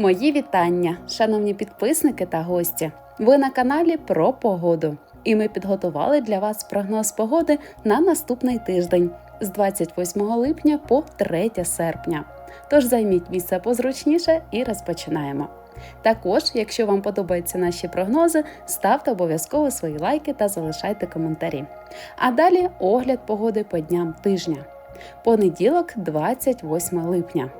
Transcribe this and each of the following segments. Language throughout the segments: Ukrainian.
Мої вітання, шановні підписники та гості. Ви на каналі про погоду. І ми підготували для вас прогноз погоди на наступний тиждень з 28 липня по 3 серпня. Тож займіть місце позручніше і розпочинаємо. Також, якщо вам подобаються наші прогнози, ставте обов'язково свої лайки та залишайте коментарі. А далі огляд погоди по дням тижня. Понеділок, 28 липня.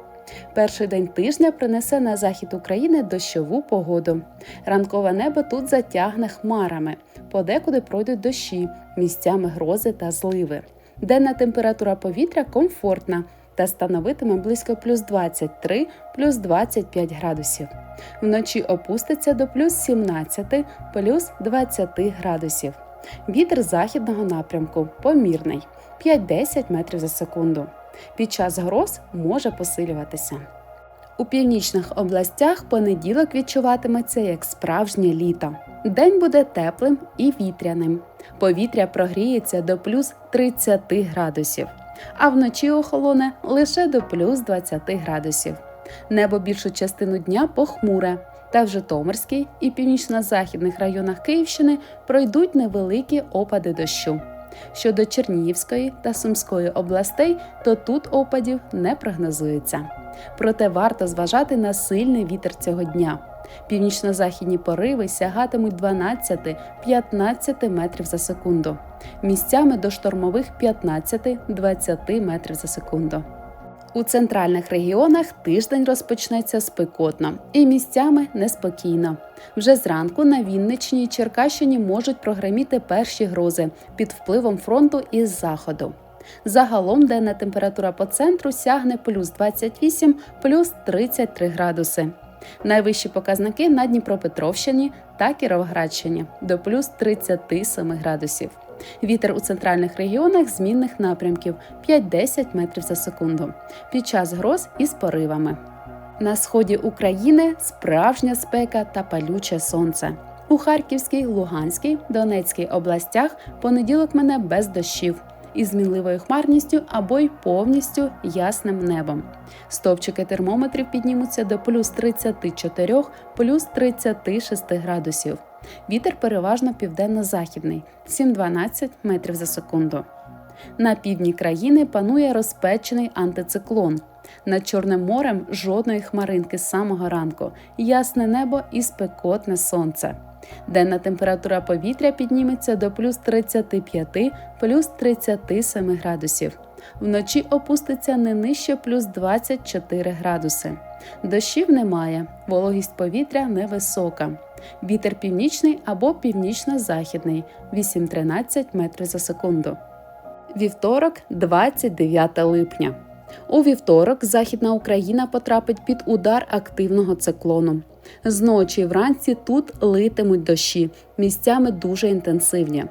Перший день тижня принесе на захід України дощову погоду. Ранкове небо тут затягне хмарами, подекуди пройдуть дощі, місцями грози та зливи. Денна температура повітря комфортна та становитиме близько плюс 23 плюс 25 градусів. Вночі опуститься до плюс 17 плюс 20 градусів. Вітер західного напрямку помірний 5-10 метрів за секунду. Під час гроз може посилюватися. У північних областях понеділок відчуватиметься як справжнє літо. День буде теплим і вітряним. Повітря прогріється до плюс 30 градусів, а вночі охолоне лише до плюс 20 градусів. Небо більшу частину дня похмуре, та в Житомирській і північно-західних районах Київщини пройдуть невеликі опади дощу. Щодо Чернігівської та Сумської областей, то тут опадів не прогнозується. Проте варто зважати на сильний вітер цього дня. Північно-західні пориви сягатимуть 12-15 метрів за секунду, місцями до штормових 15-20 метрів за секунду. У центральних регіонах тиждень розпочнеться спекотно і місцями неспокійно. Вже зранку на Вінниччині і Черкащині можуть прогреміти перші грози під впливом фронту із заходу. Загалом денна температура по центру сягне плюс 28, плюс 33 градуси. Найвищі показники на Дніпропетровщині та Кіровоградщині до плюс 37 градусів. Вітер у центральних регіонах змінних напрямків 5-10 метрів за секунду. Під час гроз із поривами. На сході України справжня спека та палюче сонце. У Харківській, Луганській, Донецькій областях понеділок мене без дощів із мінливою хмарністю або й повністю ясним небом. Стовпчики термометрів піднімуться до плюс 34, плюс 36 градусів. Вітер переважно південно-західний 7-12 метрів за секунду. На півдні країни панує розпечений антициклон. Над Чорним морем жодної хмаринки з самого ранку, ясне небо і спекотне сонце. Денна температура повітря підніметься до плюс 35 плюс 37 градусів. Вночі опуститься не нижче плюс 24 градуси. Дощів немає, вологість повітря невисока. Вітер північний або північно-західний 8-13 метрів за секунду. Вівторок, 29 липня. У вівторок Західна Україна потрапить під удар активного циклону. Зночі вранці тут литимуть дощі, місцями дуже інтенсивні.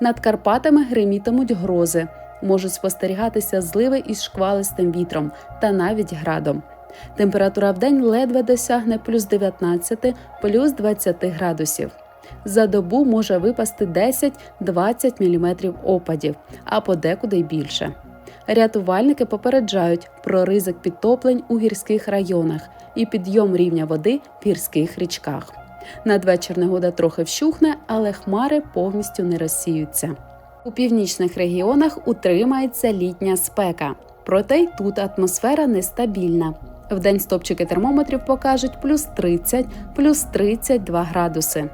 Над Карпатами гримітимуть грози, можуть спостерігатися зливи із шквалистим вітром та навіть градом. Температура в день ледве досягне плюс 19, плюс 20 градусів. За добу може випасти 10-20 мм опадів, а подекуди й більше. Рятувальники попереджають про ризик підтоплень у гірських районах і підйом рівня води в гірських річках. Надвечір негода трохи вщухне, але хмари повністю не розсіються. У північних регіонах утримається літня спека, проте й тут атмосфера нестабільна. Вдень стопчики термометрів покажуть плюс 30, плюс 32 градуси.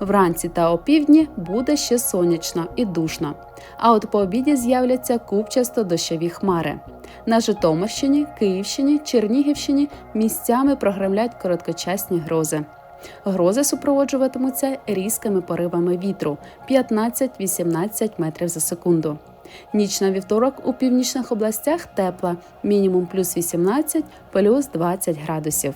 Вранці та опівдні буде ще сонячно і душно. А от по обіді з'являться купчасто дощові хмари. На Житомирщині, Київщині, Чернігівщині місцями прогремлять короткочасні грози. Грози супроводжуватимуться різкими поривами вітру 15-18 метрів за секунду. Ніч на вівторок у північних областях тепла, мінімум плюс 18, плюс 20 градусів.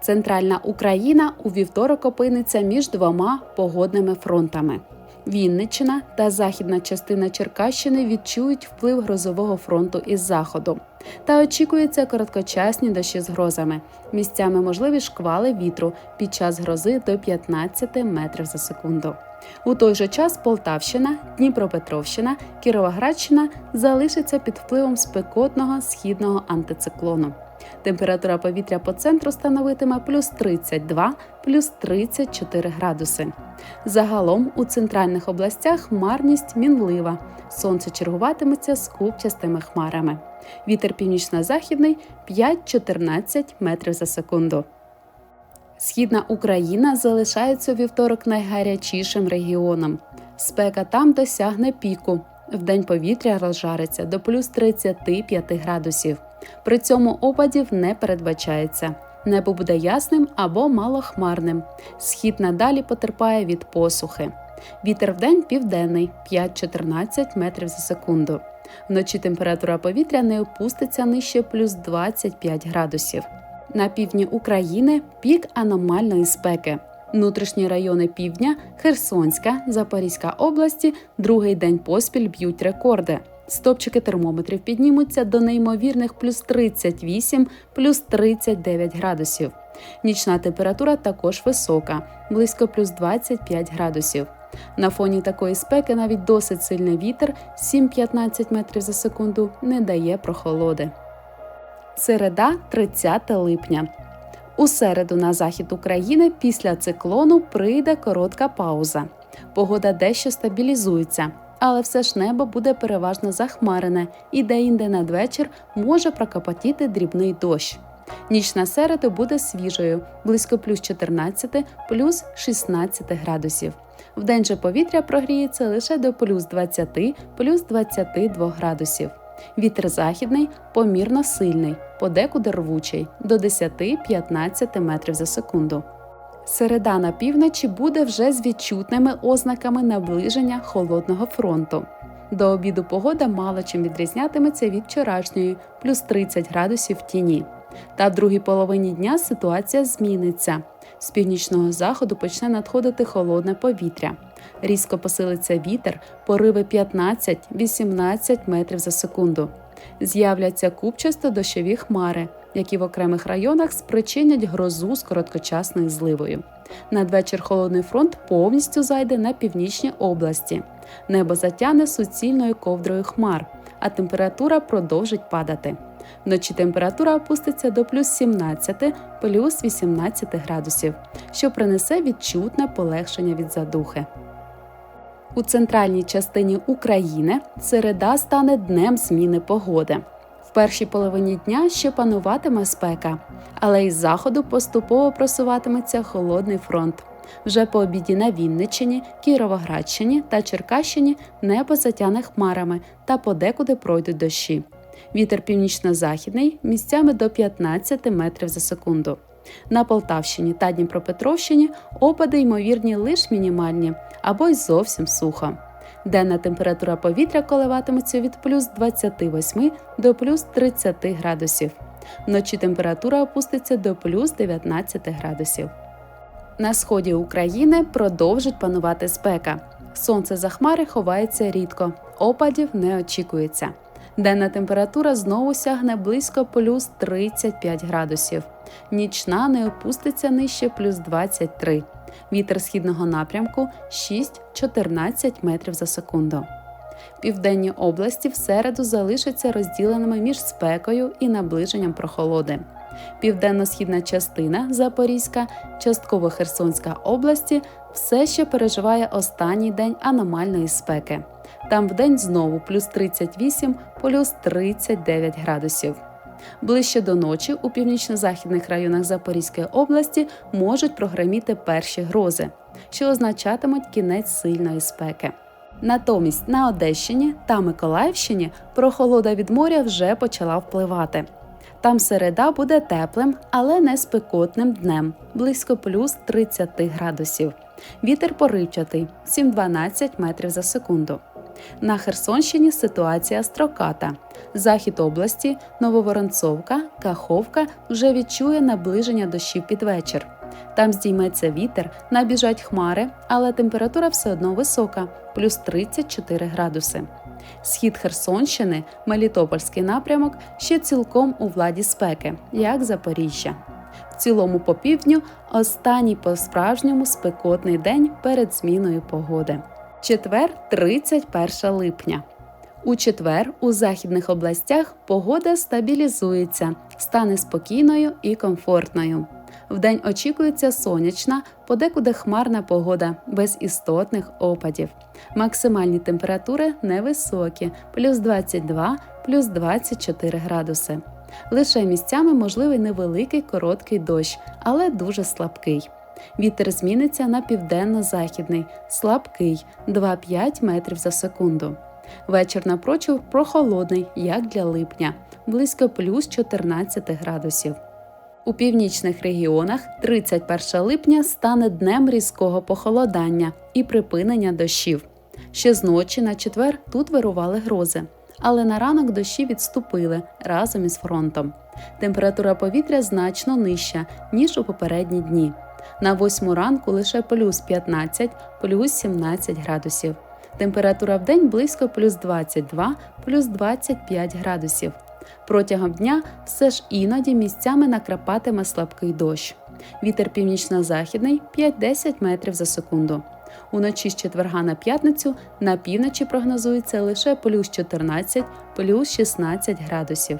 Центральна Україна у вівторок опиниться між двома погодними фронтами. Вінниччина та західна частина Черкащини відчують вплив грозового фронту із заходу. Та очікуються короткочасні дощі з грозами. Місцями можливі шквали вітру під час грози до 15 метрів за секунду. У той же час Полтавщина, Дніпропетровщина, Кіровоградщина залишаться під впливом спекотного східного антициклону. Температура повітря по центру становитиме плюс 32, плюс 34 градуси. Загалом у центральних областях хмарність мінлива. Сонце чергуватиметься з купчастими хмарами. Вітер північно-західний 5-14 метрів за секунду. Східна Україна залишається вівторок найгарячішим регіоном. Спека там досягне піку. Вдень повітря розжариться до плюс 35 градусів. При цьому опадів не передбачається. Небо буде ясним або малохмарним. Схід надалі потерпає від посухи. Вітер вдень південний 5-14 метрів за секунду. Вночі температура повітря не опуститься нижче плюс 25 градусів. На півдні України пік аномальної спеки. Внутрішні райони півдня, Херсонська, Запорізька області другий день поспіль б'ють рекорди. Стопчики термометрів піднімуться до неймовірних плюс 38, плюс 39 градусів. Нічна температура також висока, близько плюс 25 градусів. На фоні такої спеки навіть досить сильний вітер 7-15 метрів за секунду не дає прохолоди. Середа 30 липня. У середу на захід України після циклону прийде коротка пауза. Погода дещо стабілізується, але все ж небо буде переважно захмарене і де-інде надвечір може прокопотіти дрібний дощ. Ніч на середу буде свіжою, близько плюс 14, плюс 16 градусів. Вдень же повітря прогріється лише до плюс 20, плюс 22 градусів. Вітер західний помірно сильний, подекуди рвучий до 10-15 метрів за секунду. Середа на півночі буде вже з відчутними ознаками наближення холодного фронту. До обіду погода мало чим відрізнятиметься від вчорашньої, плюс 30 градусів в тіні. Та в другій половині дня ситуація зміниться. З північного заходу почне надходити холодне повітря. Різко посилиться вітер, пориви 15-18 метрів за секунду. З'являться купчасто дощові хмари, які в окремих районах спричинять грозу з короткочасною зливою. Надвечір холодний фронт повністю зайде на північні області. Небо затяне суцільною ковдрою хмар, а температура продовжить падати. Вночі температура опуститься до плюс 17, плюс 18 градусів, що принесе відчутне полегшення від задухи. У центральній частині України середа стане днем зміни погоди. В першій половині дня ще пануватиме спека, але із заходу поступово просуватиметься холодний фронт. Вже по обіді на Вінниччині, Кіровоградщині та Черкащині небо затяне хмарами та подекуди пройдуть дощі. Вітер північно-західний місцями до 15 метрів за секунду. На Полтавщині та Дніпропетровщині опади ймовірні лише мінімальні або й зовсім сухо. Денна температура повітря коливатиметься від плюс 28 до плюс 30 градусів. Вночі температура опуститься до плюс 19 градусів. На сході України продовжить панувати спека. Сонце за хмари ховається рідко, опадів не очікується. Денна температура знову сягне близько плюс 35 градусів. Нічна не опуститься нижче плюс 23. Вітер східного напрямку 6-14 метрів за секунду. Південні області в середу залишаться розділеними між спекою і наближенням прохолоди. Південно-східна частина Запорізька, частково Херсонська області все ще переживає останній день аномальної спеки. Там вдень знову плюс 38, плюс 39 градусів. Ближче до ночі у північно-західних районах Запорізької області можуть прогреміти перші грози, що означатимуть кінець сильної спеки. Натомість на Одещині та Миколаївщині прохолода від моря вже почала впливати. Там середа буде теплим, але не спекотним днем, близько плюс 30 градусів. Вітер поривчатий 7-12 метрів за секунду. На Херсонщині ситуація строката. Захід області, Нововоронцовка, Каховка вже відчує наближення дощів під вечір. Там здійметься вітер, набіжать хмари, але температура все одно висока плюс 34 градуси. Схід Херсонщини, Мелітопольський напрямок ще цілком у владі спеки, як Запоріжжя. В цілому по півдню останній по справжньому спекотний день перед зміною погоди. Четвер, 31 липня. У четвер у західних областях погода стабілізується, стане спокійною і комфортною. Вдень очікується сонячна, подекуди хмарна погода без істотних опадів. Максимальні температури невисокі плюс 22, плюс 24 градуси. Лише місцями можливий невеликий короткий дощ, але дуже слабкий. Вітер зміниться на південно-західний, слабкий 2-5 метрів за секунду. Вечір напрочув прохолодний, як для липня, близько плюс 14 градусів. У північних регіонах 31 липня стане днем різкого похолодання і припинення дощів. Ще з ночі на четвер тут вирували грози, але на ранок дощі відступили разом із фронтом. Температура повітря значно нижча, ніж у попередні дні. На восьму ранку лише плюс 15, плюс 17 градусів. Температура в день близько плюс 22, плюс 25 градусів. Протягом дня все ж іноді місцями накрапатиме слабкий дощ. Вітер північно-західний 5-10 метрів за секунду. Уночі з четверга на п'ятницю на півночі прогнозується лише плюс 14, плюс 16 градусів.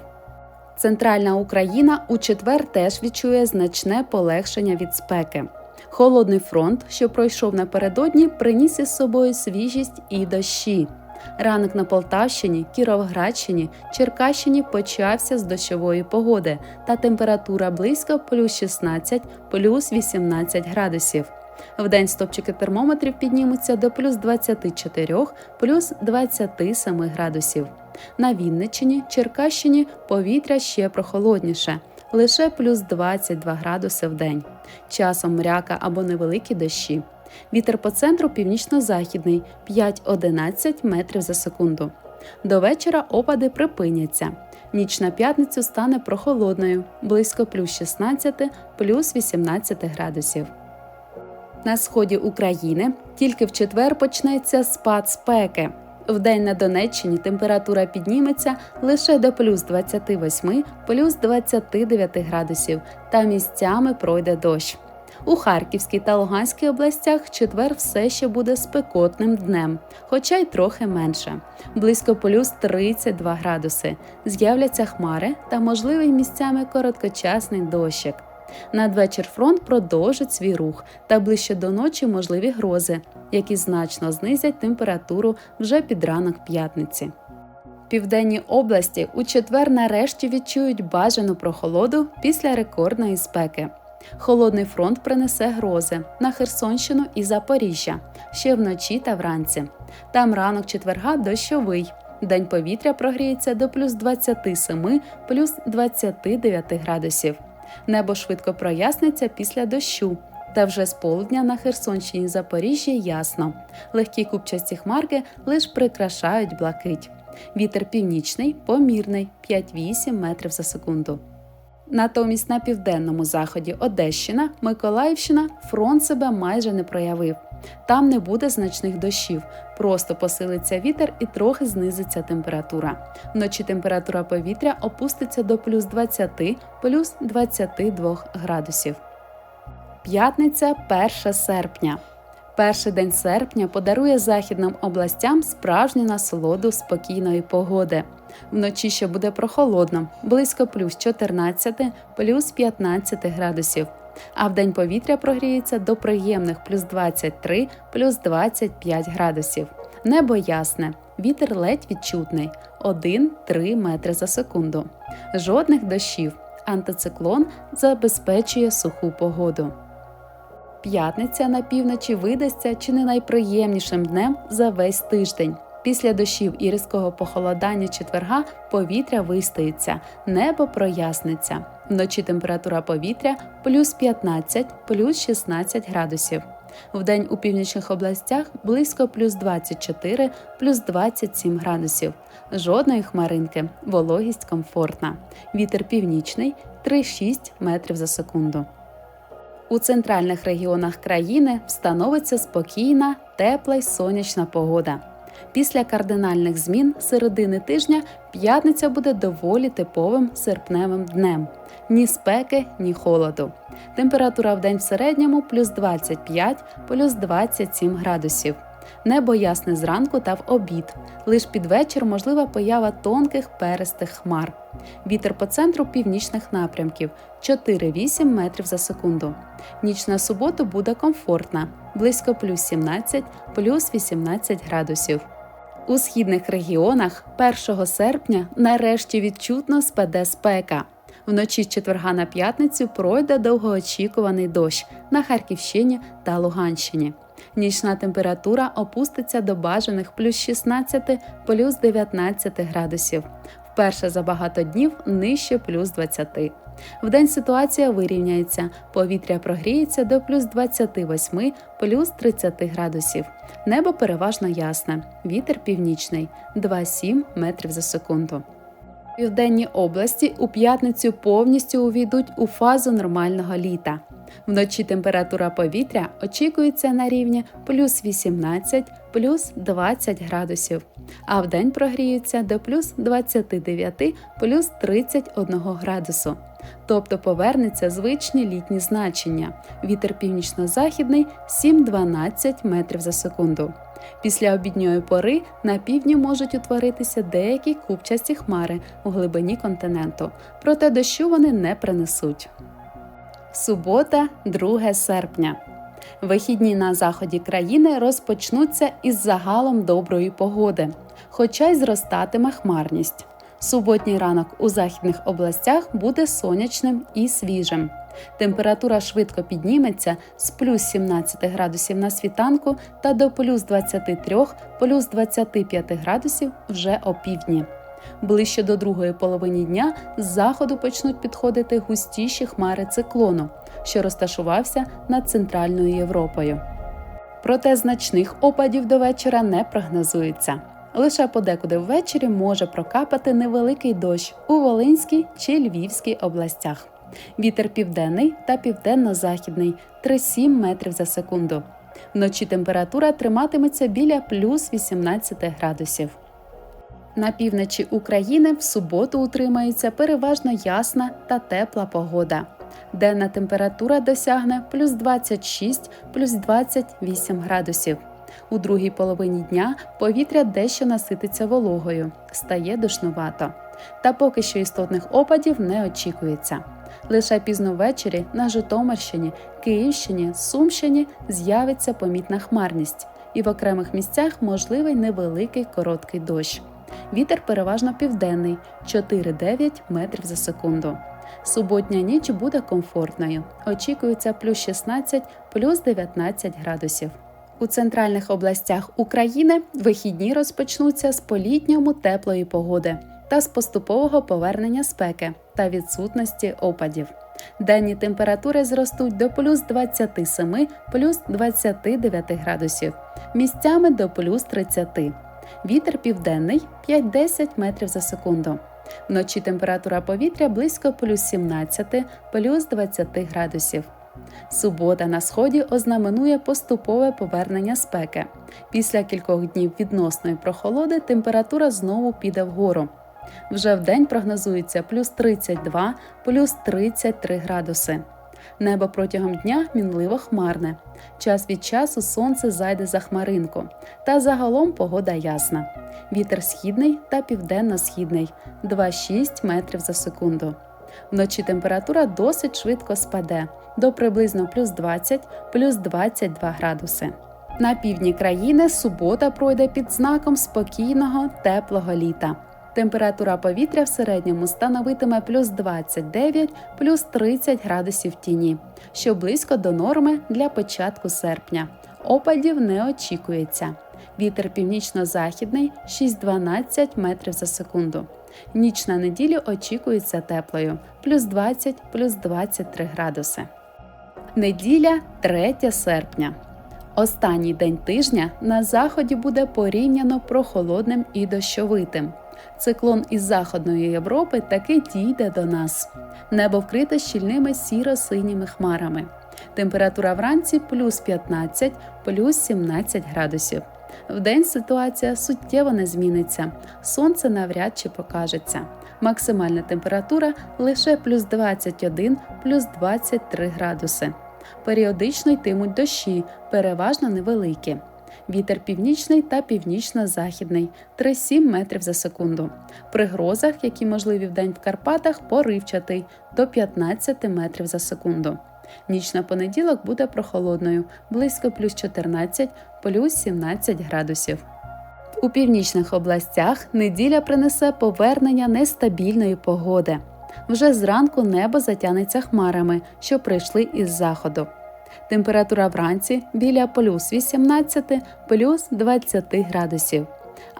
Центральна Україна у четвер теж відчує значне полегшення від спеки. Холодний фронт, що пройшов напередодні, приніс із собою свіжість і дощі. Ранок на Полтавщині, Кіровоградщині, Черкащині почався з дощової погоди та температура близько плюс 16, плюс 18 градусів. Вдень стопчики термометрів піднімуться до плюс 24, плюс 27 градусів. На Вінниччині, Черкащині повітря ще прохолодніше, лише плюс 22 градуси в день. Часом мряка або невеликі дощі. Вітер по центру північно-західний 5-11 метрів за секунду. До вечора опади припиняться. Ніч на п'ятницю стане прохолодною, близько плюс 16, плюс 18 градусів. На сході України тільки в четвер почнеться спад спеки. Вдень на Донеччині температура підніметься лише до плюс 28, плюс 29 градусів, та місцями пройде дощ. У Харківській та Луганській областях четвер все ще буде спекотним днем, хоча й трохи менше близько плюс 32 градуси. З'являться хмари та можливий місцями короткочасний дощик. Надвечір фронт продовжить свій рух та ближче до ночі можливі грози, які значно знизять температуру вже під ранок п'ятниці. Південні області у четвер нарешті відчують бажану прохолоду після рекордної спеки. Холодний фронт принесе грози на Херсонщину і Запоріжжя ще вночі та вранці. Там ранок четверга дощовий. День повітря прогріється до плюс 27, плюс 29 градусів. Небо швидко проясниться після дощу. Та вже з полудня на Херсонщині і Запоріжжі ясно. Легкі купчасті хмарки лиш прикрашають блакить. Вітер північний, помірний 5-8 метрів за секунду. Натомість на південному заході Одещина, Миколаївщина фронт себе майже не проявив. Там не буде значних дощів, просто посилиться вітер і трохи знизиться температура. Вночі температура повітря опуститься до плюс 20, плюс 22 градусів. П'ятниця 1 серпня. Перший день серпня подарує західним областям справжню насолоду спокійної погоди. Вночі ще буде прохолодно, близько плюс 14, плюс 15 градусів. А вдень повітря прогріється до приємних плюс 23, плюс 25 градусів. Небо ясне, вітер ледь відчутний 1-3 метри за секунду. Жодних дощів. Антициклон забезпечує суху погоду. П'ятниця на півночі видасться чи не найприємнішим днем за весь тиждень. Після дощів і різкого похолодання четверга повітря вистоїться, небо проясниться. Вночі температура повітря плюс 15, плюс 16 градусів. Вдень у північних областях близько плюс 24, плюс 27 градусів. Жодної хмаринки, вологість комфортна. Вітер північний 3-6 метрів за секунду. У центральних регіонах країни встановиться спокійна, тепла й сонячна погода. Після кардинальних змін середини тижня п'ятниця буде доволі типовим серпневим днем. Ні спеки, ні холоду. Температура в день в середньому плюс 25, плюс 27 градусів. Небо ясне зранку та в обід. Лиш під вечір можлива поява тонких перистих хмар. Вітер по центру північних напрямків 4-8 метрів за секунду. Ніч на суботу буде комфортна, близько плюс 17, плюс 18 градусів. У східних регіонах 1 серпня нарешті відчутно спаде спека. Вночі з четверга на п'ятницю пройде довгоочікуваний дощ на Харківщині та Луганщині. Нічна температура опуститься до бажаних плюс 16, плюс 19 градусів. Вперше за багато днів нижче плюс 20. Вдень ситуація вирівняється, повітря прогріється до плюс 28, плюс 30 градусів. Небо переважно ясне, вітер північний 2,7 метрів за секунду. Південні області у п'ятницю повністю увійдуть у фазу нормального літа. Вночі температура повітря очікується на рівні плюс 18, плюс 20 градусів, а вдень прогріється до плюс 29, плюс 31 градусу. Тобто повернеться звичні літні значення. Вітер північно-західний 7-12 метрів за секунду. Після обідньої пори на півдні можуть утворитися деякі купчасті хмари у глибині континенту, проте дощу вони не принесуть. Субота, 2 серпня. Вихідні на заході країни розпочнуться із загалом доброї погоди, хоча й зростатиме хмарність. Суботній ранок у західних областях буде сонячним і свіжим. Температура швидко підніметься з плюс 17 градусів на світанку та до плюс 23 плюс 25 градусів вже опівдні. Ближче до другої половини дня з заходу почнуть підходити густіші хмари циклону, що розташувався над Центральною Європою. Проте значних опадів до вечора не прогнозується. Лише подекуди ввечері може прокапати невеликий дощ у Волинській чи Львівській областях. Вітер південний та південно-західний 3-7 метрів за секунду. Вночі температура триматиметься біля плюс 18 градусів. На півночі України в суботу утримається переважно ясна та тепла погода. Денна температура досягне плюс 26 плюс 28 градусів. У другій половині дня повітря дещо насититься вологою, стає душнувато. Та поки що істотних опадів не очікується. Лише пізно ввечері на Житомирщині, Київщині, Сумщині з'явиться помітна хмарність, і в окремих місцях можливий невеликий короткий дощ. Вітер переважно південний 4-9 метрів за секунду. Суботня ніч буде комфортною. Очікується плюс 16, плюс 19 градусів. У центральних областях України вихідні розпочнуться з політньому теплої погоди та з поступового повернення спеки та відсутності опадів. Денні температури зростуть до плюс 27, плюс 29 градусів, місцями до плюс 30. Вітер південний 5-10 метрів за секунду. Вночі температура повітря близько плюс 17, плюс 20 градусів. Субота на сході ознаменує поступове повернення спеки. Після кількох днів відносної прохолоди температура знову піде вгору. Вже в день прогнозується плюс 32, плюс 33 градуси. Небо протягом дня мінливо хмарне. Час від часу сонце зайде за хмаринку, та загалом погода ясна. Вітер східний та південно-східний 2,6 метрів за секунду. Вночі температура досить швидко спаде до приблизно плюс 20, плюс 22 градуси. На півдні країни субота пройде під знаком спокійного теплого літа. Температура повітря в середньому становитиме плюс 29, плюс 30 градусів тіні, що близько до норми для початку серпня. Опадів не очікується. Вітер північно-західний 6-12 метрів за секунду. Ніч на неділю очікується теплою плюс 20, плюс 23 градуси. Неділя 3 серпня. Останній день тижня на заході буде порівняно прохолодним і дощовитим. Циклон із Заходної Європи таки дійде до нас. Небо вкрите щільними сіро-синіми хмарами. Температура вранці плюс 15, плюс 17 градусів. Вдень ситуація суттєво не зміниться. Сонце навряд чи покажеться. Максимальна температура лише плюс 21, плюс 23 градуси. Періодично йтимуть дощі, переважно невеликі. Вітер північний та північно-західний 3-7 метрів за секунду. При грозах, які можливі вдень в Карпатах, поривчатий до 15 метрів за секунду. Ніч на понеділок буде прохолодною, близько плюс 14, плюс 17 градусів. У північних областях неділя принесе повернення нестабільної погоди. Вже зранку небо затягнеться хмарами, що прийшли із заходу. Температура вранці біля плюс 18, плюс 20 градусів,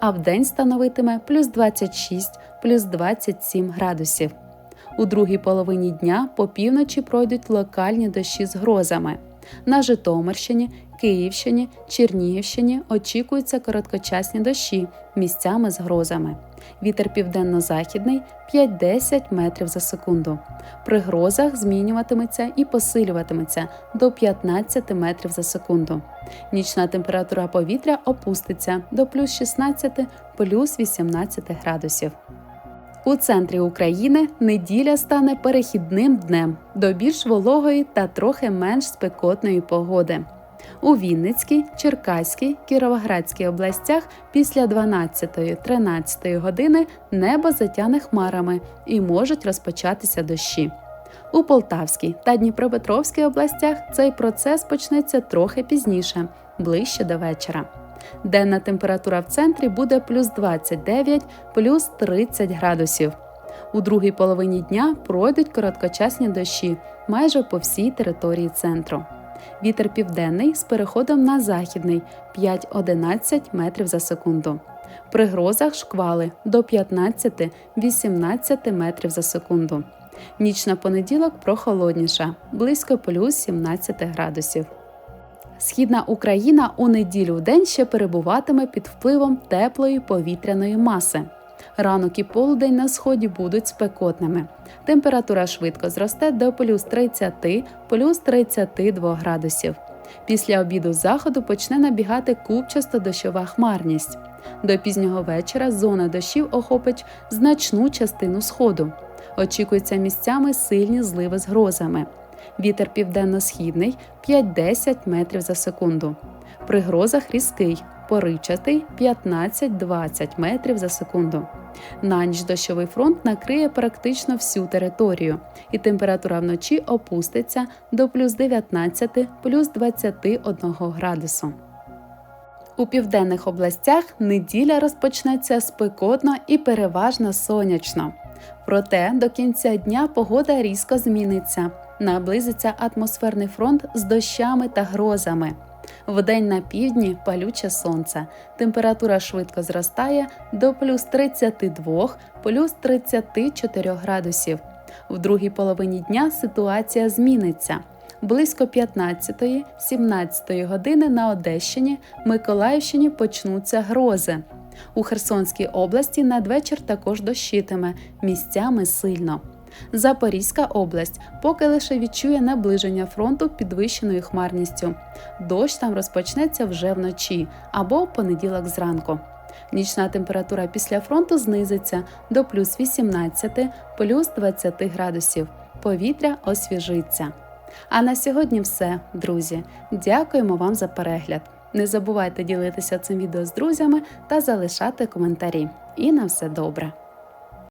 а вдень становитиме плюс 26, плюс 27 градусів. У другій половині дня по півночі пройдуть локальні дощі з грозами. На Житомирщині, Київщині, Чернігівщині очікуються короткочасні дощі місцями з грозами. Вітер південно-західний 5-10 метрів за секунду. При грозах змінюватиметься і посилюватиметься до 15 метрів за секунду. Нічна температура повітря опуститься до плюс 16 плюс 18 градусів. У центрі України неділя стане перехідним днем до більш вологої та трохи менш спекотної погоди. У Вінницькій, Черкаській, Кіровоградській областях після 12-13 години небо затяне хмарами і можуть розпочатися дощі. У Полтавській та Дніпропетровській областях цей процес почнеться трохи пізніше, ближче до вечора. Денна температура в центрі буде плюс 29, плюс 30 градусів. У другій половині дня пройдуть короткочасні дощі майже по всій території центру. Вітер південний з переходом на західний 5-11 метрів за секунду. При грозах шквали до 15-18 метрів за секунду. Ніч на понеділок прохолодніша, близько плюс 17 градусів. Східна Україна у неділю в день ще перебуватиме під впливом теплої повітряної маси. Ранок і полудень на сході будуть спекотними. Температура швидко зросте до плюс 30, плюс 32 градусів. Після обіду заходу почне набігати купчасто дощова хмарність. До пізнього вечора зона дощів охопить значну частину сходу. Очікуються місцями сильні зливи з грозами. Вітер південно-східний 5-10 метрів за секунду. При грозах різкий, поривчатий 15-20 метрів за секунду. На ніч дощовий фронт накриє практично всю територію, і температура вночі опуститься до плюс 19 плюс 21 градусу. У південних областях неділя розпочнеться спекотно і переважно сонячно. Проте до кінця дня погода різко зміниться. Наблизиться атмосферний фронт з дощами та грозами. Вдень на півдні палюче сонце. Температура швидко зростає до плюс 32, плюс 34 градусів. В другій половині дня ситуація зміниться. Близько 15-17 години на Одещині, Миколаївщині почнуться грози. У Херсонській області надвечір також дощитиме місцями сильно. Запорізька область поки лише відчує наближення фронту підвищеною хмарністю. Дощ там розпочнеться вже вночі або в понеділок зранку. Нічна температура після фронту знизиться до плюс 18, плюс 20 градусів. Повітря освіжиться. А на сьогодні все, друзі. Дякуємо вам за перегляд. Не забувайте ділитися цим відео з друзями та залишати коментарі. І на все добре!